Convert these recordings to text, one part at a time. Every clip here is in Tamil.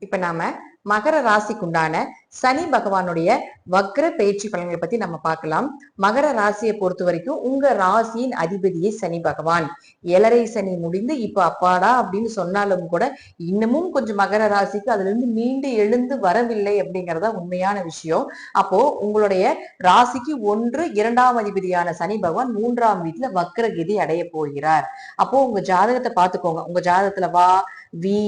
இப்ப நாம மகர ராசிக்குண்டான சனி பகவானுடைய வக்ர பயிற்சி பலன்களை பத்தி நம்ம பார்க்கலாம். மகர ராசியை பொறுத்த வரைக்கும் உங்க ராசியின் அதிபதியே சனி பகவான். ஏழரை சனி முடிந்து இப்ப அப்பாடா அப்படின்னு சொன்னாலும் கூட இன்னமும் கொஞ்சம் மகர ராசிக்கு அதுல இருந்து மீண்டு எழுந்து வரவில்லை அப்படிங்கறதா உண்மையான விஷயம். அப்போ உங்களுடைய ராசிக்கு ஒன்று இரண்டாம் அதிபதியான சனி பகவான் மூன்றாம் வீட்டுல வக்ரகதி அடைய போகிறார். அப்போ உங்க ஜாதகத்தை பாத்துக்கோங்க உங்க ஜாதகத்துல வா வி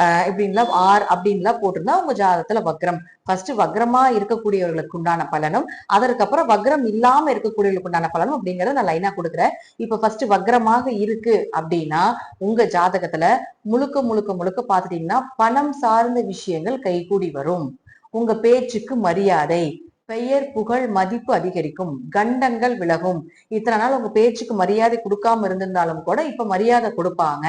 அஹ் இப்படின்லாம் ஆர் அப்படின்லாம் போட்டிருந்தா உங்க ஜாதகத்துல வக்ரம். ஃபர்ஸ்ட் வக்ரமா இருக்கக்கூடியவர்களுக்கு உண்டான பலனும் அதற்கப்புறம் வக்ரம் இல்லாம இருக்கக்கூடியவர்களுக்கு உண்டான பலனும் அப்படிங்கறத நான் லைனா கொடுக்குறேன். இப்ப ஃபர்ஸ்ட் வக்ரமாக இருக்கு அப்படின்னா உங்க ஜாதகத்துல முழுக்க முழுக்க முழுக்க பாத்துட்டீங்கன்னா பணம் சார்ந்த விஷயங்கள் கைகூடி வரும். உங்க பேச்சுக்கு மரியாதை பெயர் புகழ் மதிப்பு அதிகரிக்கும். கண்டங்கள் விலகும். இத்தனை நாள் உங்க பேச்சுக்கு மரியாதை கொடுக்காம இருந்திருந்தாலும் கூட இப்ப மரியாதை கொடுப்பாங்க.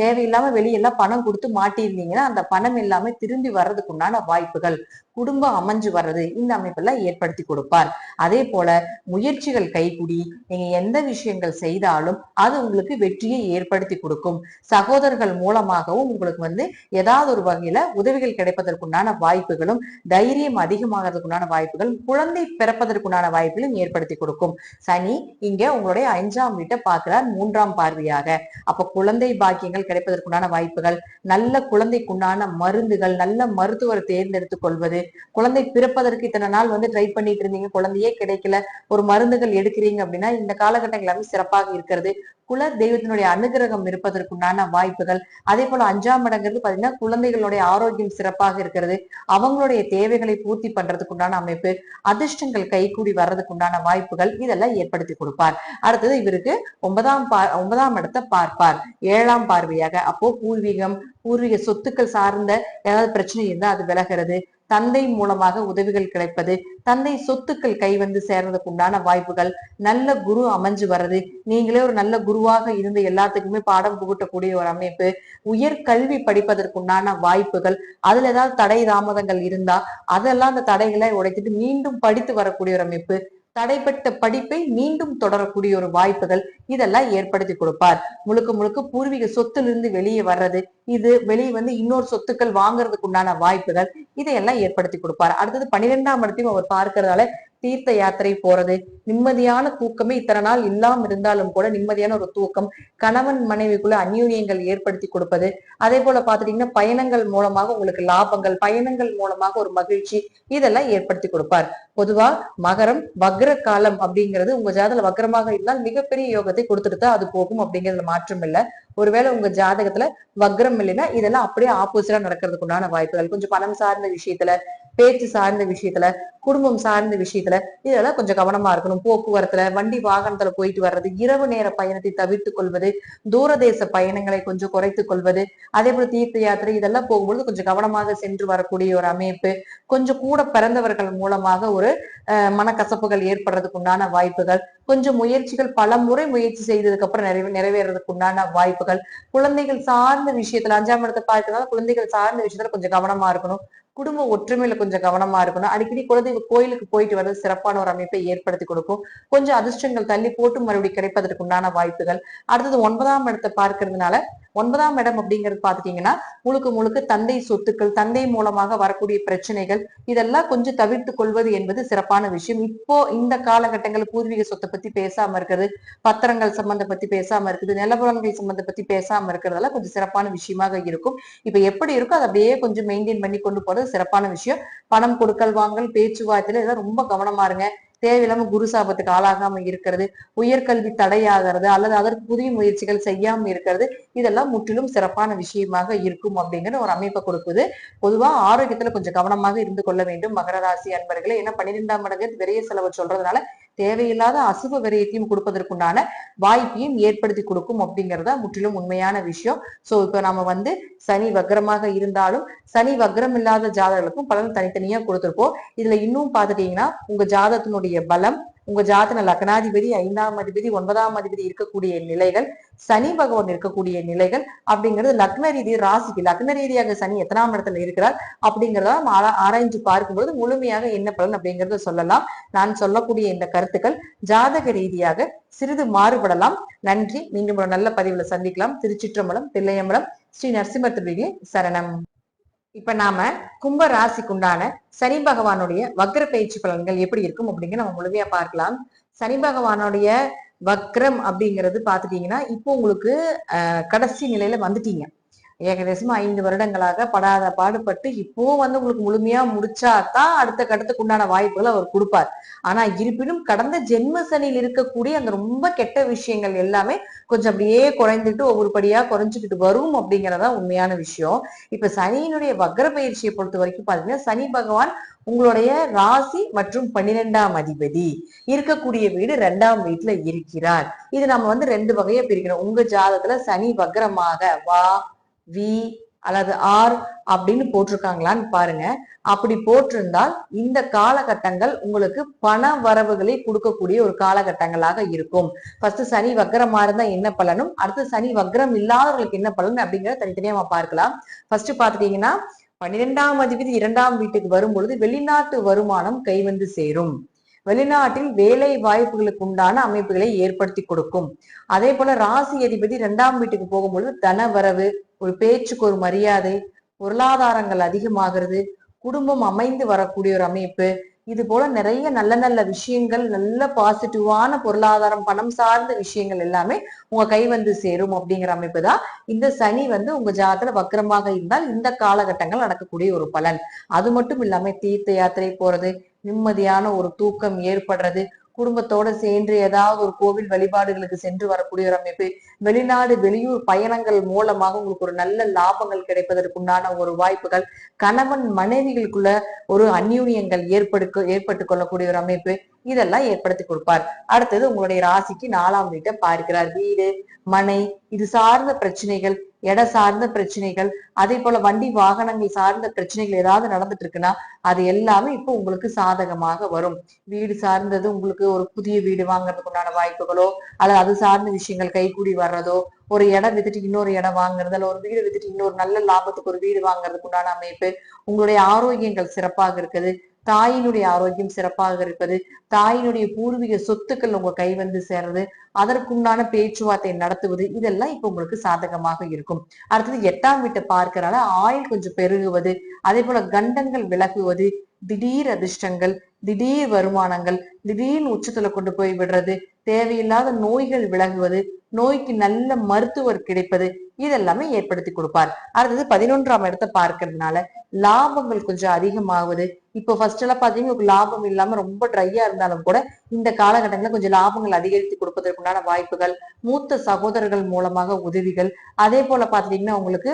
தேவையில்லாம வெளியெல்லாம் பணம் கொடுத்து மாட்டியிருந்தீங்கன்னா அந்த பணம் எல்லாமே திரும்பி வர்றதுக்கு உண்டான வாய்ப்புகள். குடும்பம் அமைஞ்சு வர்றது இந்த அமைப்பெல்லாம் ஏற்படுத்தி கொடுப்பார். அதே போல முயற்சிகள் கைகூடி நீங்க எந்த விஷயங்கள் செய்தாலும் அது உங்களுக்கு வெற்றியை ஏற்படுத்தி கொடுக்கும். சகோதரர்கள் மூலமாகவும் உங்களுக்கு வந்து ஏதாவது ஒரு வகையில உதவிகள் கிடைப்பதற்குண்டான வாய்ப்புகளும் தைரியம் அதிகமாகிறதுக்குண்டான வாய்ப்புகள் குழந்தை பிறப்பதற்குண்டான வாய்ப்புகளும் ஏற்படுத்தி கொடுக்கும். சனி இங்க உங்களுடைய அஞ்சாம் வீட்டை பார்க்கிறார் மூன்றாம் பார்வையாக. அப்ப குழந்தை பாக்கியங்கள் கிடைப்பதற்குண்டான வாய்ப்புகள் நல்ல குழந்தைக்குண்டான மருந்துகள் நல்ல மருத்துவரை தேர்ந்தெடுத்துக் கொள்வது குழந்தை பிறப்பதற்கு இத்தனை நாள் வந்து ட்ரை பண்ணிட்டு இருந்தீங்க குழந்தையே கிடைக்கல ஒரு மருந்துகள் எடுக்கிறீங்க அப்படின்னா இந்த காலகட்டங்கள் எல்லாமே சிறப்பாக இருக்கிறது. குல தெய்வத்தினுடைய அனுகிரகம் இருப்பதற்குண்டான வாய்ப்புகள். அதே போல அஞ்சாம் இடங்கிறது பாத்தீங்கன்னா குழந்தைகளுடைய ஆரோக்கியம் சிறப்பாக இருக்கிறது. அவங்களுடைய தேவைகளை பூர்த்தி பண்றதுக்குண்டான அமைப்பு அதிர்ஷ்டங்கள் கைகூடி வர்றதுக்குண்டான வாய்ப்புகள் இதெல்லாம் ஏற்படுத்தி கொடுப்பார். அடுத்தது இவருக்கு ஒன்பதாம் பார் ஒன்பதாம் இடத்தை பார்ப்பார். ஏழாம் பார்வையாக. அப்போ பூர்வீகம் பூர்வீக சொத்துக்கள் சார்ந்த ஏதாவது பிரச்சனை இருந்தால் அது விலகிறது. தந்தை மூலமாக உதவிகள் கிடைப்பது தந்தை சொத்துக்கள் கை வந்து சேர்றதுக்கு உண்டான வாய்ப்புகள் நல்ல குரு அமைஞ்சு வர்றது நீங்களே ஒரு நல்ல குருவாக இருந்து எல்லாத்துக்குமே பாடம் புகட்டக்கூடிய ஒரு அமைப்பு உயர் கல்வி படிப்பதற்குண்டான வாய்ப்புகள் அதுல ஏதாவது தடை தாமதங்கள் இருந்தா அதெல்லாம் அந்த தடைகளை உடைத்துட்டு மீண்டும் படித்து வரக்கூடிய ஒரு அமைப்பு தடைப்பட்ட படிப்பை மீண்டும் தொடரக்கூடிய ஒரு வாய்ப்புகள் இதெல்லாம் ஏற்படுத்தி கொடுப்பார். முழுக்க முழுக்க பூர்வீக சொத்திலிருந்து வெளியே வர்றது இது வெளியே வந்து இன்னொரு சொத்துக்கள் வாங்குறதுக்கு உண்டான வாய்ப்புகள் இதையெல்லாம் ஏற்படுத்தி கொடுப்பார். அடுத்தது பனிரெண்டாம் இடத்தையும் அவர் பார்க்கறதால தீர்த்த யாத்திரை போறது நிம்மதியான தூக்கமே இத்தனை நாள் இல்லாம இருந்தாலும் கூட நிம்மதியான ஒரு தூக்கம் கணவன் மனைவிக்குள்ள அந்யூன்யங்கள் ஏற்படுத்தி கொடுப்பது அதே போல பாத்துட்டீங்கன்னா பயணங்கள் மூலமாக உங்களுக்கு லாபங்கள் பயணங்கள் மூலமாக ஒரு மகிழ்ச்சி இதெல்லாம் ஏற்படுத்தி கொடுப்பார். பொதுவா மகரம் வக்ர காலம் அப்படிங்கிறது உங்க ஜாதகத்துல வக்ரமாக இருந்தால் மிகப்பெரிய யோகத்தை கொடுத்துட்டு தான் அது போகும் அப்படிங்கிறதுல மாற்றம் இல்ல. ஒருவேளை உங்க ஜாதகத்துல வக்ரம் இல்லைன்னா இதெல்லாம் அப்படியே ஆப்போசிட்டா நடக்கிறதுக்கு உண்டான வாய்ப்புகள். கொஞ்சம் பணம் சார்ந்த விஷயத்துல பேச்சு சார்ந்த விஷயத்துல குடும்பம் சார்ந்த விஷயத்துல இதெல்லாம் கொஞ்சம் கவனமா இருக்கணும். போக்குவரத்துல வண்டி வாகனத்துல போயிட்டு வர்றது இரவு நேர பயணத்தை தவிர்த்து கொள்வது தூரதேச பயணங்களை கொஞ்சம் குறைத்துக் கொள்வது அதே போல தீர்த்த யாத்திரை இதெல்லாம் போகும்பொழுது கொஞ்சம் கவனமாக சென்று வரக்கூடிய ஒரு அமைப்பு கொஞ்சம் கூட பிறந்தவர்கள் மூலமாக ஒரு அஹ், மனக்கசப்புகள் ஏற்படுறதுக்கு உண்டான வாய்ப்புகள் கொஞ்சம் முயற்சிகள் பல முறை முயற்சி செய்ததுக்கு அப்புறம் நிறைவே நிறைவேறதுக்கு உண்டான வாய்ப்புகள் குழந்தைகள் சார்ந்த விஷயத்துல அஞ்சாம் இடத்தை பார்க்கறதுனால குழந்தைகள் சார்ந்த விஷயத்துல கொஞ்சம் கவனமா இருக்கணும். குடும்ப ஒற்றுமையில கொஞ்சம் கவனமா இருக்கணும். அடிக்கடி குலதெய்வ கோயிலுக்கு போயிட்டு வர்றது சிறப்பான ஒரு அமைப்பை ஏற்படுத்தி கொடுக்கும். கொஞ்சம் அதிர்ஷ்டங்கள் தள்ளி போட்டு மறுபடியும் கிடைப்பதற்கு உண்டான வாய்ப்புகள். அடுத்தது ஒன்பதாம் இடத்தை பார்க்கறதுனால ஒன்பதாம் இடம் அப்படிங்கிறது பாத்துட்டீங்கன்னா முழுக்க முழுக்க தந்தை சொத்துக்கள் தந்தை மூலமாக வரக்கூடிய பிரச்சனைகள் இதெல்லாம் கொஞ்சம் தவிர்த்து கொள்வது என்பது சிறப்பான விஷயம். இப்போ இந்த காலகட்டங்கள் பூர்வீக சொத்தை பத்தி பேசாம இருக்கிறது பத்திரங்கள் சம்பந்த பத்தி பேசாம இருக்குது நிலபுலன்கள் சம்பந்த பத்தி பேசாம இருக்கிறதெல்லாம் கொஞ்சம் சிறப்பான விஷயமாக இருக்கும். இப்ப எப்படி இருக்கோ அதை அப்படியே கொஞ்சம் மெயின்டைன் பண்ணி கொண்டு போறது சிறப்பான விஷயம். பணம் கொடுக்கல் வாங்கல் பேச்சுவார்த்தையில இதெல்லாம் ரொம்ப கவனமா இருங்க. தேவையில்லாம குரு சாபத்துக்கு ஆளாகாம இருக்கிறது உயர்கல்வி தடையாகிறது அல்லது அதற்கு புதிய முயற்சிகள் செய்யாம இருக்கிறது இதெல்லாம் முற்றிலும் சிறப்பான விஷயமாக இருக்கும் அப்படிங்கிற ஒரு அமைப்பை கொடுக்குது. பொதுவா ஆரோக்கியத்துல கொஞ்சம் கவனமாக இருந்து கொள்ள வேண்டும் மகர ராசி அன்பர்களே. ஏன்னா பன்னிரெண்டாம் மடங்கு விரைய செலவு சொல்றதுனால தேவையில்லாத அசுப விரயத்தையும் கொடுப்பதற்குண்டான வாய்ப்பையும் ஏற்படுத்தி கொடுக்கும் அப்படிங்கறத முற்றிலும் உண்மையான விஷயம். சோ இப்ப நம்ம வந்து சனி வக்ரமாக இருந்தாலும் சனி வக்ரம் இல்லாத ஜாதகர்களுக்கும் பலன் தனித்தனியா கொடுத்துருப்போம். இதுல இன்னும் பாத்துட்டீங்கன்னா உங்க ஜாதகத்தினுடைய பலம் உங்க ஜாதன லக்னாதிபதி ஐந்தாம் அதிபதி ஒன்பதாம் அதிபதி இருக்கக்கூடிய நிலைகள் சனி பகவான் இருக்கக்கூடிய நிலைகள் அப்படிங்கிறது லக்ன ரீதி ராசிக்கு லக்ன ரீதியாக சனி எத்தனாம் இடத்துல இருக்கிறார் அப்படிங்கிறத நம்ம ஆரா- ஆராய்ஞ்சு பார்க்கும்போது முழுமையாக என்ன பலன் அப்படிங்கறத சொல்லலாம். நான் சொல்லக்கூடிய இந்த கருத்துக்கள் ஜாதக ரீதியாக சிறிது மாறுபடலாம். நன்றி. மீண்டும் ஒரு நல்ல பதிவுல சந்திக்கலாம். திருச்சிற்றம்பலம் தில்லையம்பலம் ஸ்ரீ நரசிம்ம சரணம். இப்ப நாம கும்ப ராசிக்குண்டான சனி பகவானுடைய வக்ர பயிற்சி பலன்கள் எப்படி இருக்கும் அப்படிங்கிற நம்ம முழுமையா பார்க்கலாம். சனி பகவானுடைய வக்ரம் அப்படிங்கிறது பாத்துட்டீங்கன்னா இப்போ உங்களுக்கு கடைசி நிலையில வந்துட்டீங்க. ஏகதேசமா ஐந்து வருடங்களாக படாத பாடுபட்டு இப்போ வந்து உங்களுக்கு முழுமையா முடிச்சா தான் அடுத்த கட்டத்துக்கு உண்டான வாய்ப்புகளை அவர் கொடுப்பார். ஆனா இருப்பினும் கடந்த ஜென்ம சனியில் இருக்கக்கூடிய அந்த ரொம்ப கெட்ட விஷயங்கள் எல்லாமே கொஞ்சம் அப்படியே குறைந்துட்டு ஒவ்வொரு படியா குறைஞ்சுக்கிட்டு வரும் அப்படிங்கறதா உண்மையான விஷயம். இப்ப சனியினுடைய வக்ர பயிற்சியை பொறுத்த வரைக்கும் பாத்தீங்கன்னா சனி பகவான் உங்களுடைய ராசி மற்றும் பன்னிரெண்டாம் அதிபதி இருக்கக்கூடிய வீடு ரெண்டாம் வீட்டுல இருக்கிறார். இது நம்ம வந்து ரெண்டு வகையா பிரிக்கிறோம் உங்க ஜாதகத்துல சனி வக்ரமாக வா வி அல்லது ஆர் அப்படின்னு போட்டிருக்காங்களான்னு பாருங்க. அப்படி போட்டிருந்தால் இந்த காலகட்டங்கள் உங்களுக்கு பண வரவுகளை கொடுக்கக்கூடிய ஒரு காலகட்டங்களாக இருக்கும். ஃபர்ஸ்ட் சனி வக்கரமா இருந்தா என்ன பலனும் அடுத்து சனி வக்கரம் இல்லாதவர்களுக்கு என்ன பலன் அப்படிங்கிறத தனித்தனியா நம்ம பார்க்கலாம். ஃபர்ஸ்ட் பாத்துட்டீங்கன்னா பன்னிரெண்டாம் அதிபதி இரண்டாம் வீட்டுக்கு வரும் பொழுது வெளிநாட்டு வருமானம் கைவந்து சேரும். வெளிநாட்டில் வேலை வாய்ப்புகளுக்கு உண்டான அமைப்புகளை ஏற்படுத்தி கொடுக்கும். அதே போல ராசி அதிபதி இரண்டாம் வீட்டுக்கு போகும்பொழுது தன வரவு ஒரு பேச்சுக்கு ஒரு மரியாதை பொருளாதாரங்கள் அதிகமாகிறது குடும்பம் அமைந்து வரக்கூடிய ஒரு அமைப்பு. இது போல நிறைய நல்ல நல்ல விஷயங்கள் நல்ல பாசிட்டிவான பொருளாதாரம் பணம் சார்ந்த விஷயங்கள் எல்லாமே உங்க கை வந்து சேரும் அப்படிங்கிற அமைப்பு தான் இந்த சனி வந்து உங்க ஜாதத்துல வக்கரமாக இருந்தால் இந்த காலகட்டங்கள் நடக்கக்கூடிய ஒரு பலன். அது மட்டும் இல்லாம தீர்த்த யாத்திரை போறது நிம்மதியான ஒரு தூக்கம் ஏற்படுறது. குடும்பத்தோட சேர்ந்து ஏதாவது ஒரு கோவில் வழிபாடுகளுக்கு சென்று வரக்கூடிய ஒரு அமைப்பு. வெளிநாடு வெளியூர் பயணங்கள் மூலமாக உங்களுக்கு ஒரு நல்ல லாபங்கள் கிடைப்பதற்குண்டான ஒரு வாய்ப்புகள். கணவன் மனைவிகளுக்குள்ள ஒரு அந்யூன்யங்கள் ஏற்படுக்க ஏற்பட்டு கொள்ளக்கூடிய ஒரு அமைப்பு. இதெல்லாம் ஏற்படுத்தி கொடுப்பார். அடுத்தது உங்களுடைய ராசிக்கு நாலாம் வீட்டை பார்க்கிறார். வீடு மனை இது சார்ந்த பிரச்சனைகள் இட சார்ந்த பிரச்சனைகள் அதே போல வண்டி வாகனங்கள் சார்ந்த பிரச்சனைகள் ஏதாவது நடந்துட்டு இருக்குன்னா அது எல்லாமே இப்போ உங்களுக்கு சாதகமாக வரும். வீடு சார்ந்தது உங்களுக்கு ஒரு புதிய வீடு வாங்குறதுக்கு உண்டான வாய்ப்புகளோ அல்லது அது சார்ந்த விஷயங்கள் கைகூடி வர்றதோ ஒரு இடம் வித்துட்டு இன்னொரு இடம் வாங்குறது அல்ல ஒரு வீடு வித்துட்டு இன்னொரு நல்ல லாபத்துக்கு ஒரு வீடு வாங்குறதுக்கு உண்டான அமைப்பு உங்களுடைய ஆரோக்கியங்கள் சிறப்பாக இருக்குது. தாயினுடைய ஆரோக்கியம் சிறப்பாக இருப்பது தாயினுடைய பூர்வீக சொத்துக்கள் உங்க கை வந்து சேர்றது அதற்குண்டான பேச்சுவார்த்தை நடத்துவது இதெல்லாம் இப்ப உங்களுக்கு சாதகமாக இருக்கும். அடுத்தது எட்டாம் வீட்டை பார்க்கறனால ஆயுள் கொஞ்சம் பெருகுவது அதே போல கண்டங்கள் விலகுவது திடீர் அதிர்ஷ்டங்கள் திடீர் வருமானங்கள் திடீர்னு உச்சத்துல கொண்டு போய் விடுறது தேவையில்லாத நோய்கள் விலகுவது நோய்க்கு நல்ல மருத்துவர் கிடைப்பது இதெல்லாமே ஏற்படுத்தி கொடுப்பார். அடுத்தது பதினொன்றாம் இடத்தை பார்க்கறதுனால லாபங்கள் கொஞ்சம் அதிகமாகுது. இப்போ ஃபர்ஸ்ட் எல்லாம் பாத்தீங்கன்னா உங்களுக்கு லாபம் இல்லாம ரொம்ப ட்ரையா இருந்தாலும் கூட இந்த காலகட்டங்கள்ல கொஞ்சம் லாபங்கள் அதிகரித்து கொடுப்பதற்குண்டான வாய்ப்புகள் மூத்த சகோதரர்கள் மூலமாக உதவிகள் அதே போல பாத்தீங்கன்னா உங்களுக்கு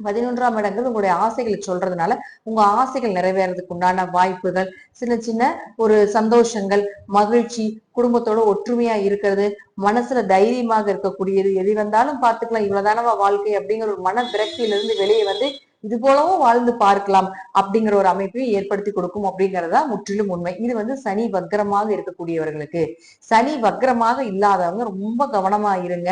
பதினொன்றாம் இடங்கள் உங்களுடைய ஆசைகளை சொல்றதுனால உங்க ஆசைகள் நிறைவேறதுக்கு உண்டான வாய்ப்புகள் சின்ன சின்ன ஒரு சந்தோஷங்கள் மகிழ்ச்சி குடும்பத்தோட ஒற்றுமையா இருக்கிறது மனசுல தைரியமாக இருக்கக்கூடியது எது வந்தாலும் பார்த்துக்கலாம் இவ்வளவுதானவா வாழ்க்கை அப்படிங்கிற ஒரு மன விரக்தியிலிருந்து வெளியே வந்து இது போலவும் வாழ்ந்து பார்க்கலாம் அப்படிங்கிற ஒரு அமைப்பையும் ஏற்படுத்தி கொடுக்கும் அப்படிங்கறதா முற்றிலும் உண்மை. இது வந்து சனி வக்கரமாக இருக்கக்கூடியவர்களுக்கு. சனி வக்கரமாக இல்லாதவங்க ரொம்ப கவனமா இருங்க.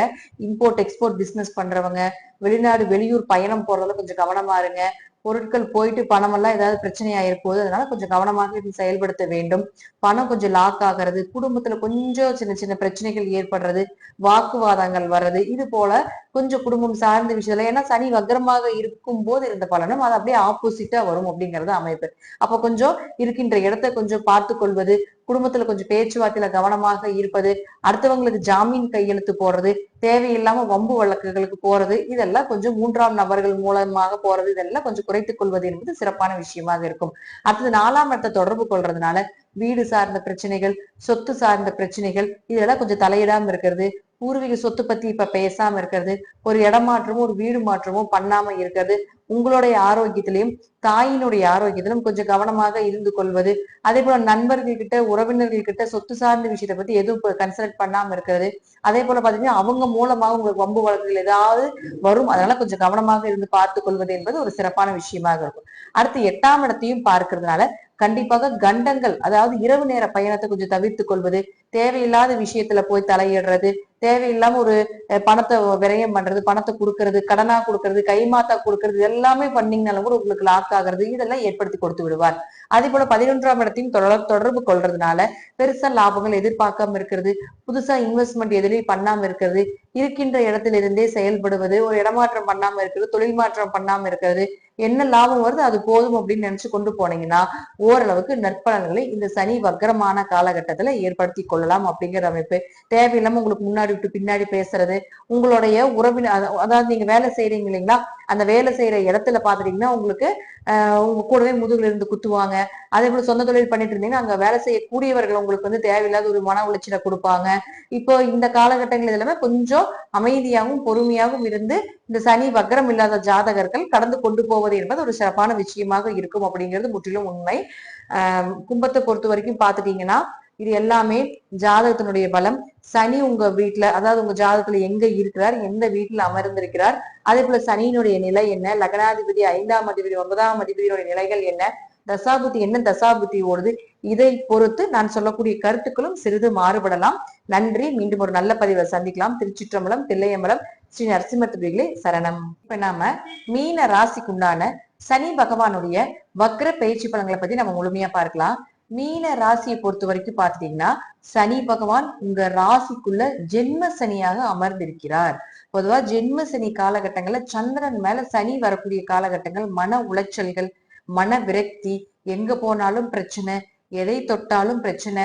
இம்போர்ட் எக்ஸ்போர்ட் பிசினஸ் பண்றவங்க வெளிநாடு வெளியூர் பயணம் போறதுல கொஞ்சம் கவனமா இருங்க. பொருட்கள் போயிட்டு பணமெல்லாம் ஏதாவது பிரச்சனை ஆயிருப்போது அதனால கொஞ்சம் கவனமாக இது செயல்படுத்த வேண்டும். பணம் கொஞ்சம் லாக் ஆகிறது குடும்பத்துல கொஞ்சம் சின்ன சின்ன பிரச்சனைகள் ஏற்படுறது வாக்குவாதங்கள் வர்றது இது போல கொஞ்சம் குடும்பம் சார்ந்த விஷயத்துல ஏன்னா சனி வக்ரமாக இருக்கும் போது இருந்த பலனும் அது அப்படியே ஆப்போசிட்டா வரும் அப்படிங்கறது அமைப்பு. அப்ப கொஞ்சம் இருக்கின்ற இடத்தை கொஞ்சம் பார்த்து கொள்வது குடும்பத்துல கொஞ்சம் பேச்சுவார்த்தையில கவனமாக இருப்பது அடுத்தவங்களுக்கு ஜாமீன் கையெழுத்து போடுறது தேவையில்லாம வம்பு வழக்குகளுக்கு போறது இதெல்லாம் கொஞ்சம் மூன்றாம் நபர்கள் மூலமாக போறது இதெல்லாம் கொஞ்சம் குறைத்துக் கொள்வது என்பது சிறப்பான விஷயமாக இருக்கும். அடுத்தது நாலாம் இடத்தை தொடர்பு கொள்றதுனால வீடு சார்ந்த பிரச்சனைகள் சொத்து சார்ந்த பிரச்சனைகள் இதெல்லாம் கொஞ்சம் தலையிடாம இருக்கிறது பூர்வீக சொத்து பத்தி இப்ப பேசாம இருக்கிறது ஒரு இடமாற்றமும் ஒரு வீடு மாற்றமும் பண்ணாம இருக்கிறது உங்களுடைய ஆரோக்கியத்திலையும் தாயினுடைய ஆரோக்கியத்திலும் கொஞ்சம் கவனமாக இருந்து கொள்வது. அதே போல நண்பர்கள் கிட்ட உறவினர்கள் கிட்ட சொத்து சார்ந்த விஷயத்தை பத்தி எதுவும் கன்சல்ட் பண்ணாம இருக்கிறது. அதே போல பாத்தீங்கன்னா அவங்க மூலமாக உங்களுக்கு வம்பு வழக்குகள் ஏதாவது வரும். அதனால கொஞ்சம் கவனமாக இருந்து பார்த்து கொள்வது என்பது ஒரு சிறப்பான விஷயமாக இருக்கும். அடுத்து எட்டாம் இடத்தையும் பார்க்கறதுனால கண்டிப்பாக கண்டங்கள் அதாவது இரவு நேர பயணத்தை கொஞ்சம் தவிர்த்து கொள்வது. தேவையில்லாத விஷயத்துல போய் தலையிடுறது. தேவையில்லாம ஒரு பணத்தை விரயம் பண்றது பணத்தை கொடுக்கறது கடனா கொடுக்கறது கைமாத்தா கொடுக்கறது எல்லாமே பண்ணீங்கனாலும் கூட உங்களுக்கு லாக் ஆகிறது இதெல்லாம் ஏற்படுத்தி கொடுத்து விடுவார். அதே போல பதினொன்றாம் இடத்தையும் தொடர் தொடர்பு கொள்றதுனால பெருசா லாபங்கள் எதிர்பார்க்காம இருக்கிறது. புதுசா இன்வெஸ்ட்மெண்ட் எதுலயும் பண்ணாம இருக்கிறது. இருக்கின்ற இடத்திலிருந்தே செயல்படுவது ஒரு இடமாற்றம் பண்ணாம இருக்கிறது தொழில் மாற்றம் பண்ணாம இருக்கிறது. என்ன லாபம் வருது அது போதும் அப்படின்னு நினைச்சு கொண்டு போனீங்கன்னா ஓரளவுக்கு நற்பலன்களை இந்த சனி வக்கரமான காலகட்டத்துல ஏற்படுத்தி கொள்ளலாம் அப்படிங்கிற அமைப்பு. தேவையில்லாம உங்களுக்கு முன்னாடி விட்டு பின்னாடி பேசுறது. உங்களுடைய உறவினர் அதாவது நீங்க வேலை செய்யறீங்க இல்லைங்களா? அந்த வேலை செய்யற இடத்துல பாத்துட்டீங்கன்னா உங்களுக்கு ஆஹ் உங்க கூடவே முதுகுல இருந்து குத்துவாங்க. அதே போல சொந்த தொழில் பண்ணிட்டு இருந்தீங்கன்னா அங்க வேலை செய்யக்கூடியவர்கள் உங்களுக்கு வந்து தேவையில்லாத ஒரு மன உளைச்சலை கொடுப்பாங்க. இப்போ இந்த காலகட்டங்கள் எல்லாமே கொஞ்சம் அமைதியாகவும் பொறுமையாகவும் இருந்து இந்த சனி வக்கரம் இல்லாத ஜாதகர்கள் கடந்து கொண்டு போவது என்பது ஒரு சிறப்பான விஷயமாக இருக்கும் அப்படிங்கிறது முற்றிலும் உண்மை. ஆஹ் கும்பத்தை பொறுத்த வரைக்கும் பாத்துட்டீங்கன்னா இது எல்லாமே ஜாதகத்தினுடைய பலம். சனி உங்க வீட்டுல அதாவது உங்க ஜாதகத்துல எங்க இருக்கிறார் எந்த வீட்டுல அமர்ந்திருக்கிறார் அதே போல சனியினுடைய நிலை என்ன லக்னாதிபதி ஐந்தாம் அதிபதி ஒன்பதாம் அதிபதியினுடைய நிலைகள் என்ன தசாபுத்தி என்ன தசாபுத்தி ஓடுது? இதை பொறுத்து நான் சொல்லக்கூடிய கருத்துக்களும் சிறிது மாறுபடலாம். நன்றி. மீண்டும் ஒரு நல்ல பதிவை சந்திக்கலாம். திருச்சிற்றம்பலம் தில்லையம்பலம் ஸ்ரீ நரசிம்மத்துபிகளே சரணம். இப்ப நாம மீன ராசிக்குண்டான சனி பகவானுடைய வக்ர பயிற்சி பலன்களை பத்தி நம்ம முழுமையா பார்க்கலாம். மீன ராசியை பொறுத்த வரைக்கும் பாத்துட்டீங்கன்னா சனி பகவான் உங்க ராசிக்குள்ள ஜென்ம சனியாக அமர்ந்திருக்கிறார். பொதுவா ஜென்ம சனி காலகட்டங்கள்ல சந்திரன் மேல சனி வரக்கூடிய காலகட்டங்கள் மன உளைச்சல்கள் மன விரக்தி எங்க போனாலும் பிரச்சனை எதை தொட்டாலும் பிரச்சனை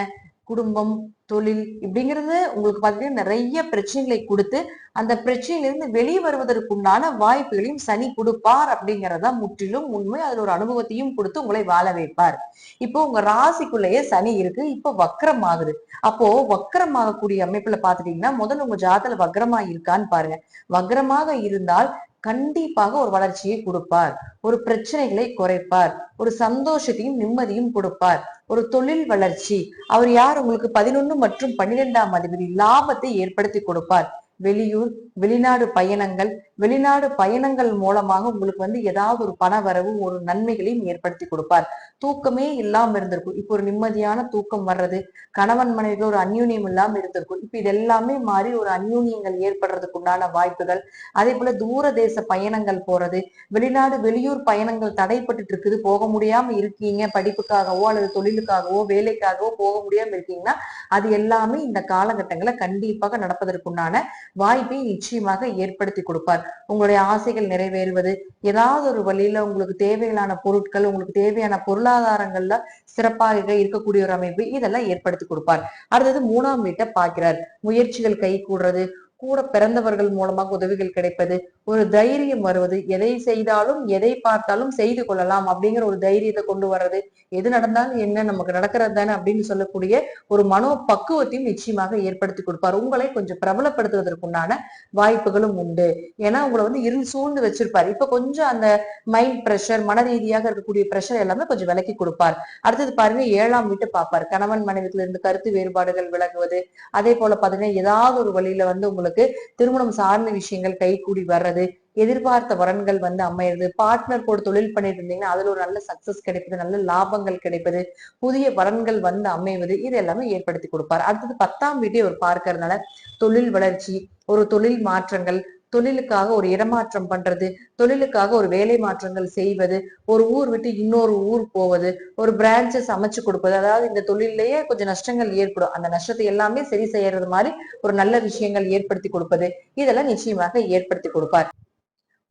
குடும்பம் தொழில் இப்படிங்கிறது உங்களுக்கு பார்த்தீங்கன்னா நிறைய பிரச்சனைகளை கொடுத்து அந்த பிரச்சனையிலிருந்து வெளியே வருவதற்குண்டான வாய்ப்புகளையும் சனி கொடுப்பார் அப்படிங்கறதா முற்றிலும் உண்மை. அதுல ஒரு அனுபவத்தையும் கொடுத்து உங்களை வாழ வைப்பார். இப்போ உங்க ராசிக்குள்ளேயே சனி இருக்கு. இப்போ வக்கரம் ஆகுது. அப்போ வக்கரமாகக்கூடிய அமைப்புல பாத்துட்டீங்கன்னா முதல்ல உங்க ஜாதத்துல வக்கரமா இருக்கான்னு பாருங்க. வக்கரமாக இருந்தால் கண்டிப்பாக ஒரு வளர்ச்சியை கொடுப்பார். ஒரு பிரச்சனைகளை குறைப்பார். ஒரு சந்தோஷத்தையும் நிம்மதியும் கொடுப்பார். ஒரு தொழில் வளர்ச்சி. அவர் யார்? உங்களுக்கு பதினொன்னு மற்றும் பன்னிரெண்டாம் அதிபதி லாபத்தை ஏற்படுத்தி கொடுப்பார். வெளியூர் வெளிநாடு பயணங்கள் வெளிநாடு பயணங்கள் மூலமாக உங்களுக்கு வந்து ஏதாவது ஒரு பண வரவு ஒரு நன்மைகளையும் ஏற்படுத்தி கொடுப்பார். தூக்கமே இல்லாம இருந்திருக்கும். இப்போ ஒரு நிம்மதியான தூக்கம் வர்றது கணவன் மனைவிக்கு ஒரு அந்யூன்யம் இல்லாம இருந்திருக்கும். இப்ப இது எல்லாமே மாறி ஒரு அந்யூன்யங்கள் ஏற்படுறதுக்கு உண்டான வாய்ப்புகள். அதே போல தூர தேச பயணங்கள் போறது வெளிநாடு வெளியூர் பயணங்கள் தடைப்பட்டுட்டு இருக்குது. போக முடியாம இருக்கீங்க படிப்புக்காகவோ அல்லது தொழிலுக்காகவோ வேலைக்காகவோ போக முடியாம இருக்கீங்கன்னா அது எல்லாமே இந்த காலகட்டங்களை கண்டிப்பாக நடப்பதற்குண்டான வாய்ப்பை நிச்சயமாக ஏற்படுத்தி கொடுப்பார். உங்களுடைய ஆசைகள் நிறைவேறுவது ஏதாவது ஒரு வழியில உங்களுக்கு தேவையான பொருட்கள் உங்களுக்கு தேவையான பொருள் பொருளாதாரங்கள்ல சிறப்பாக இருக்கக்கூடிய ஒரு அமைப்பு இதெல்லாம் ஏற்படுத்தி கொடுப்பார். அடுத்தது மூணாம் வீட்டை பார்க்கிறார். முயற்சிகள் கை கூடுறது கூட பிறந்தவர்கள் மூலமாக உதவிகள் கிடைப்பது ஒரு தைரியம் வருவது எதை செய்தாலும் எதை பார்த்தாலும் செய்து கொள்ளலாம் அப்படிங்கிற ஒரு தைரியத்தை கொண்டு வர்றது எது நடந்தாலும் என்ன நமக்கு நடக்கிறது தானே அப்படின்னு சொல்லக்கூடிய ஒரு மனோ பக்குவத்தையும் நிச்சயமாக ஏற்படுத்தி கொடுப்பார். உங்களை கொஞ்சம் பிரபலப்படுத்துவதற்குண்டான வாய்ப்புகளும் உண்டு. ஏன்னா உங்களை வந்து இருள் சூழ்ந்து வச்சிருப்பார். இப்ப கொஞ்சம் அந்த மைண்ட் பிரஷர் மன ரீதியாக இருக்கக்கூடிய பிரஷர் எல்லாமே கொஞ்சம் விலக்கி கொடுப்பார். அடுத்தது பாருங்க ஏழாம் வீட்டு பார்ப்பார். கணவன் மனைவிக்குள்ள இருந்து கருத்து வேறுபாடுகள் விலகுவது அதே போல பாத்தீங்கன்னா ஏதாவது ஒரு வழியில வந்து உங்களுக்கு திருமணம் சார்ந்த விஷயங்கள் கைகூடி வர்றது எதிர்பார்த்த வரன்கள் வந்து அமையிறது பார்ட்னர் கூட தொழில் பண்ணிட்டு இருந்தீங்கன்னா அதுல ஒரு நல்ல சக்சஸ் கிடைப்பது நல்ல லாபங்கள் கிடைப்பது புதிய வரன்கள் வந்து அமைவது இது எல்லாமே ஏற்படுத்தி கொடுப்பார். அடுத்தது பத்தாம் வீட்டை ஒரு பார்க்கறதுனால தொழில் வளர்ச்சி ஒரு தொழில் மாற்றங்கள் தொழிலுக்காக ஒரு இடமாற்றம் பண்றது தொழிலுக்காக ஒரு வேலை மாற்றங்கள் செய்வது ஒரு ஊர் விட்டு இன்னொரு ஊர் போவது ஒரு பிரான்ச்சஸ் அமைச்சு கொடுப்பது. அதாவது இந்த தொழிலையே கொஞ்சம் நஷ்டங்கள் ஏற்படும். அந்த நஷ்டத்தை எல்லாமே சரி செய்யறது மாதிரி ஒரு நல்ல விஷயங்கள் ஏற்படுத்தி கொடுப்பது. இதெல்லாம் நிச்சயமாக ஏற்படுத்தி கொடுப்பார்.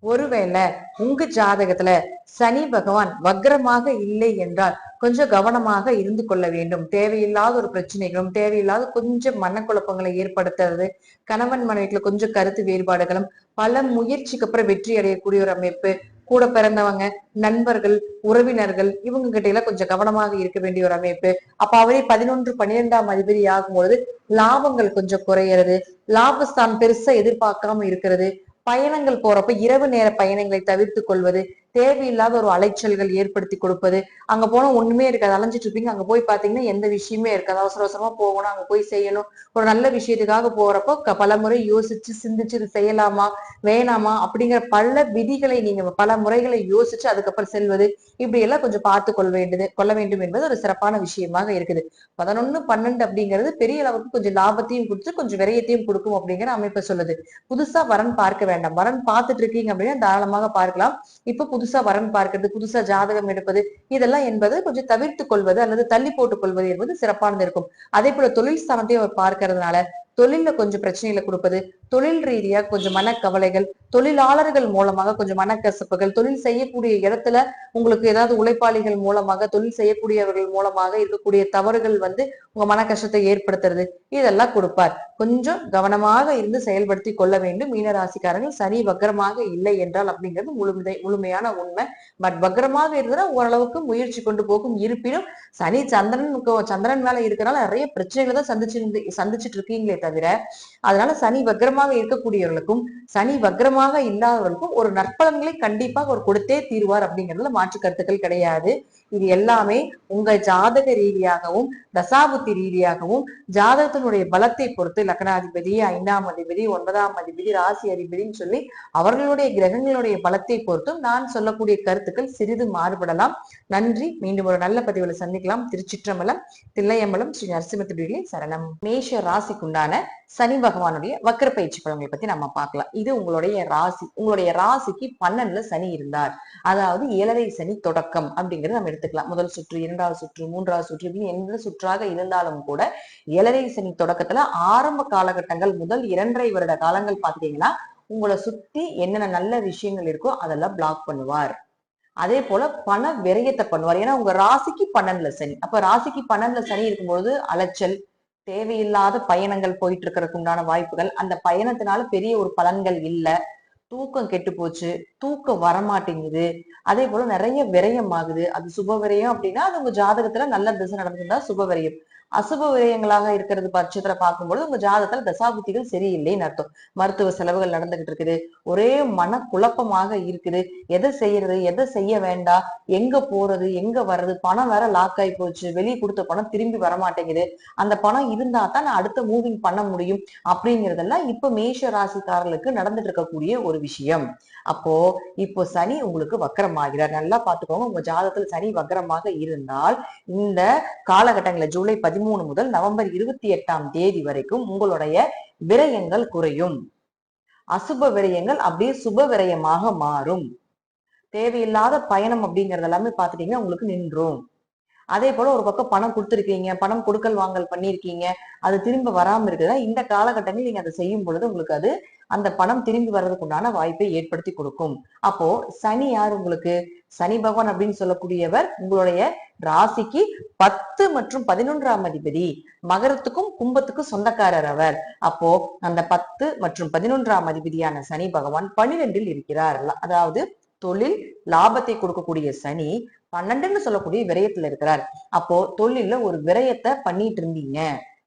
ஒருவேளை உங்க ஜாதகத்துல சனி பகவான் வக்ரமாக இல்லை என்றால் கொஞ்சம் கவனமாக இருந்து கொள்ள வேண்டும். தேவையில்லாத ஒரு பிரச்சனைகளும் தேவையில்லாத கொஞ்சம் மனக்குழப்பங்களை ஏற்படுத்துறது கணவன் மனைவிக்குள்ள கொஞ்சம் கருத்து வேறுபாடுகளும் பல முயற்சிக்கு அப்புறம் வெற்றி அடையக்கூடிய ஒரு அமைப்பு கூட பிறந்தவங்க நண்பர்கள் உறவினர்கள் இவங்க கிட்ட எல்லாம் கொஞ்சம் கவனமாக இருக்க வேண்டிய ஒரு அமைப்பு. அப்ப அவரே பதினொன்று பன்னிரெண்டாம் அதிபதி ஆகும்பொழுது லாபங்கள் கொஞ்சம் குறையிறது லாபஸ்தான் பெருசா எதிர்பார்க்காம இருக்கிறது பயணங்கள் போறப்ப இரவு நேர பயணங்களை தவிர்த்து கொள்வது தேவையில்லாத ஒரு அலைச்சல்கள் ஏற்படுத்தி கொடுப்பது. அங்க போனா ஒண்ணுமே இருக்காது. அலைஞ்சிட்டு இருப்பீங்க. அங்க போய் பாத்தீங்கன்னா எந்த விஷயமே இருக்காது. அவசர அவசரமா போகணும். அங்க போய் செய்யணும். ஒரு நல்ல விஷயத்துக்காக போறப்போ பல முறை யோசிச்சு சிந்திச்சு இது செய்யலாமா? வேணாமா? அப்படிங்கிற பல விதிகளை நீங்க பல முறைகளை யோசிச்சு அதுக்கப்புறம் செல்வது. இப்படி எல்லாம் கொஞ்சம் பார்த்து கொள்ள வேண்டியது கொள்ள வேண்டும் என்பது ஒரு சிறப்பான விஷயமாக இருக்குது. பதினொன்னு பன்னெண்டு அப்படிங்கிறது பெரிய அளவுக்கு கொஞ்சம் லாபத்தையும் கொடுத்து கொஞ்சம் விரயத்தையும் கொடுக்கும் அப்படிங்கிற அமைப்பை சொல்லுது. புதுசா வரன் பார்க்க வேண்டாம். வரன் பார்த்துட்டு இருக்கீங்க அப்படின்னா தாராளமாக பார்க்கலாம். இப்ப புதுசா வரன் பார்க்கிறது புதுசா ஜாதகம் எடுப்பது இதெல்லாம் என்பது கொஞ்சம் தவிர்த்து கொள்வது அல்லது தள்ளி போட்டுக் கொள்வது என்பது சிறப்பானது இருக்கும். அதே போல தொழில் ஸ்தானத்தையும் அவர் பார்க்கறதுனால தொழில கொஞ்சம் பிரச்சனைகளை கொடுப்பது தொழில் ரீதியா கொஞ்சம் மனக்கவலைகள் தொழிலாளர்கள் மூலமாக கொஞ்சம் மனக்கசப்புகள் தொழில் செய்யக்கூடிய இடத்துல உங்களுக்கு ஏதாவது உழைப்பாளிகள் மூலமாக தொழில் செய்யக்கூடியவர்கள் மூலமாக இருக்கக்கூடிய தவறுகள் வந்து உங்க மன கஷ்டத்தை ஏற்படுத்துறது. இதெல்லாம் கொடுப்பார். கொஞ்சம் கவனமாக இருந்து செயல்படுத்தி கொள்ள வேண்டும். மீனராசிக்காரர்கள் சனி வக்கரமாக இல்லை என்றால் அப்படிங்கிறது முழுமை முழுமையான உண்மை. பட் வக்கரமாக இருந்தா ஓரளவுக்கு முயற்சி கொண்டு போகும் இருப்பினும் சனி சந்திரன் சந்திரன் மேல இருக்கிறனால நிறைய பிரச்சனைகளை தான் சந்திச்சு சந்திச்சுட்டு இருக்கீங்களே தவிர அதனால சனி வக்ரமாக இருக்கக்கூடியவர்களுக்கும் சனி வக்ரமாக இல்லாதவர்களுக்கும் ஒரு நற்பலன்களை கண்டிப்பாக அவர் கொடுத்தே தீர்வார் அப்படிங்கிறதுல மாற்று கருத்துக்கள் கிடையாது. இது எல்லாமே உங்க ஜாதக ரீதியாகவும் தசாபுத்தி ரீதியாகவும் ஜாதகத்தினுடைய பலத்தை பொறுத்து லக்னாதிபதி ஐந்தாம் அதிபதி ஒன்பதாம் அதிபதி ராசி அதிபதினு சொல்லி அவர்களுடைய கிரகங்களுடைய பலத்தை பொறுத்தும் நான் சொல்லக்கூடிய கருத்துக்கள் சிறிது மாறுபடலாம். நன்றி. மீண்டும் ஒரு நல்ல பதிவுல சந்திக்கலாம். திருச்சிற்றம்பலம் தில்லையம்பலம் ஸ்ரீ நரசிம்மத்துடைய சரணம். மேஷ ராசிக்குண்டான சனி பகவானுடைய வக்கர பயிற்சி பலன்களை பத்தி நம்ம பார்க்கலாம். இது உங்களுடைய ராசி. உங்களுடைய ராசிக்கு பன்னெண்டுல சனி இருந்தார். அதாவது ஏழரை சனி தொடக்கம் அப்படிங்கறது நம்ம எடுத்துக்கலாம். முதல் சுற்று இரண்டாவது சுற்று மூன்றாவது சுற்று இப்படின்னு எந்த சுற்றாக இருந்தாலும் கூட ஏழரை சனி தொடக்கத்துல ஆரம்ப காலகட்டங்கள் முதல் இரண்டரை வருட காலங்கள் பாத்தீங்கன்னா உங்களை சுத்தி என்னென்ன நல்ல விஷயங்கள் இருக்கோ அதெல்லாம் பிளாக் பண்ணுவார். அதே போல பண விரயத்தை பண்ணுவார். ஏன்னா உங்க ராசிக்கு பன்னெண்டுல சனி. அப்ப ராசிக்கு பன்னெண்டுல சனி இருக்கும்பொழுது அலைச்சல் தேவையில்லாத பயணங்கள் போயிட்டு இருக்கிறதுக்கு உண்டான வாய்ப்புகள் அந்த பயணத்தினால பெரிய ஒரு பலன்கள் இல்லை. தூக்கம் கெட்டு போச்சு தூக்கம் வரமாட்டேங்குது. அதே போல நிறைய விரயம் ஆகுது. அது சுப விரயம் அப்படின்னா அது உங்க ஜாதகத்துல நல்ல திசை நடந்திருந்தா சுப விரயம். அசுப விரயங்களாக இருக்கிறது பட்சத்துல பார்க்கும்பொழுது உங்க ஜாதகத்துல தசாபுத்திகள் சரியில்லைன்னு அர்த்தம். மருத்துவ செலவுகள் நடந்துகிட்டு இருக்குது. ஒரே மன குழப்பமாக இருக்குது. எதை செய்யறது எதை செய்ய வேண்டாம் எங்க போறது எங்க வர்றது பணம் வேற லாக் ஆகி போச்சு. வெளியே கொடுத்த பணம் திரும்பி வரமாட்டேங்குது. அந்த பணம் இருந்தா தான் நான் அடுத்த மூவிங் பண்ண முடியும் அப்படிங்கறதெல்லாம் இப்ப மேஷ ராசிக்காரர்களுக்கு நடந்துட்டு இருக்கக்கூடிய ஒரு விஷயம். அப்போ இப்போ சனி உங்களுக்கு வக்கரமாகிறார். நல்லா பாத்துக்கோங்க உங்க ஜாதகத்துல சனி வக்கரமாக இருந்தால் இந்த காலகட்டங்களில் ஜூலை பதிமூணு முதல் நவம்பர் இருபத்தி எட்டாம் தேதி வரைக்கும் உங்களுடைய விரயங்கள் குறையும். அசுப விரயங்கள் அப்படியே சுப விரயமாக மாறும். தேவையில்லாத பயணம் அப்படிங்கறது எல்லாமே பாத்துட்டீங்கன்னா உங்களுக்கு நின்றும். அதே போல ஒரு பக்கம் பணம் கொடுத்துருக்கீங்க பணம் கொடுக்கல் வாங்கல் பண்ணிருக்கீங்க அது திரும்ப வராம இருக்குதா இந்த காலகட்டங்களில் நீங்க அதை செய்யும் பொழுது உங்களுக்கு அது அந்த பணம் திரும்பி வர்றதுக்கு உண்டான வாய்ப்பை ஏற்படுத்தி கொடுக்கும். அப்போ சனி யார் உங்களுக்கு? சனி பகவான் அப்படின்னு சொல்லக்கூடியவர் உங்களுடைய ராசிக்கு பத்து மற்றும் பதினொன்றாம் அதிபதி. மகரத்துக்கும் கும்பத்துக்கும் சொந்தக்காரர் அவர். அப்போ அந்த பத்து மற்றும் பதினொன்றாம் அதிபதியான சனி பகவான் பன்னிரெண்டில் இருக்கிறார். அதாவது தொழில் லாபத்தை கொடுக்கக்கூடிய சனி பன்னெண்டுன்னு சொல்லக்கூடிய விரயத்துல இருக்கிறார். அப்போ தொழில ஒரு விரயத்தை பண்ணிட்டு இருந்தீங்க.